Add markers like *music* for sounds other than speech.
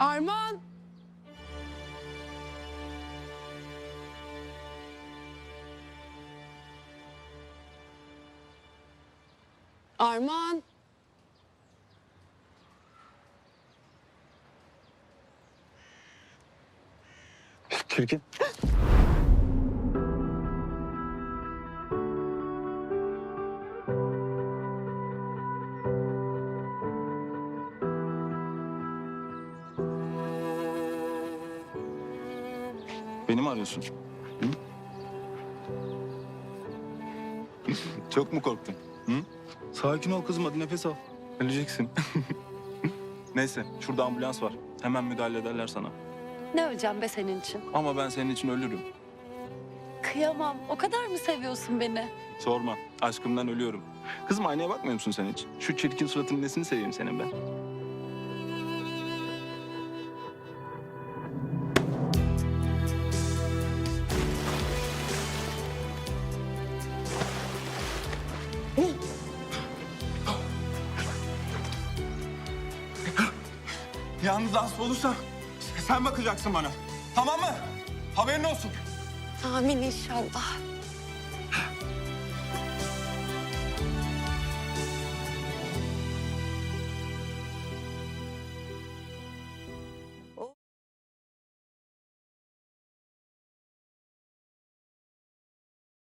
Arman. Arman. Çirkin. *laughs* Beni mi arıyorsun? Hı? Çok mu korktun? Hı? Sakin ol kızım hadi nefes al. Öleceksin. *laughs* Neyse şurada ambulans var. Hemen müdahale ederler sana. Ne öleceğim be senin için? Ama ben senin için ölürüm. Kıyamam. O kadar mı seviyorsun beni? Sorma. Aşkımdan ölüyorum. Kızım aynaya bakmıyor musun sen hiç? Şu çirkin suratın nesini seveyim senin ben? Yalnız hasta olursam sen bakacaksın bana. Tamam mı? Haberin olsun. Amin inşallah.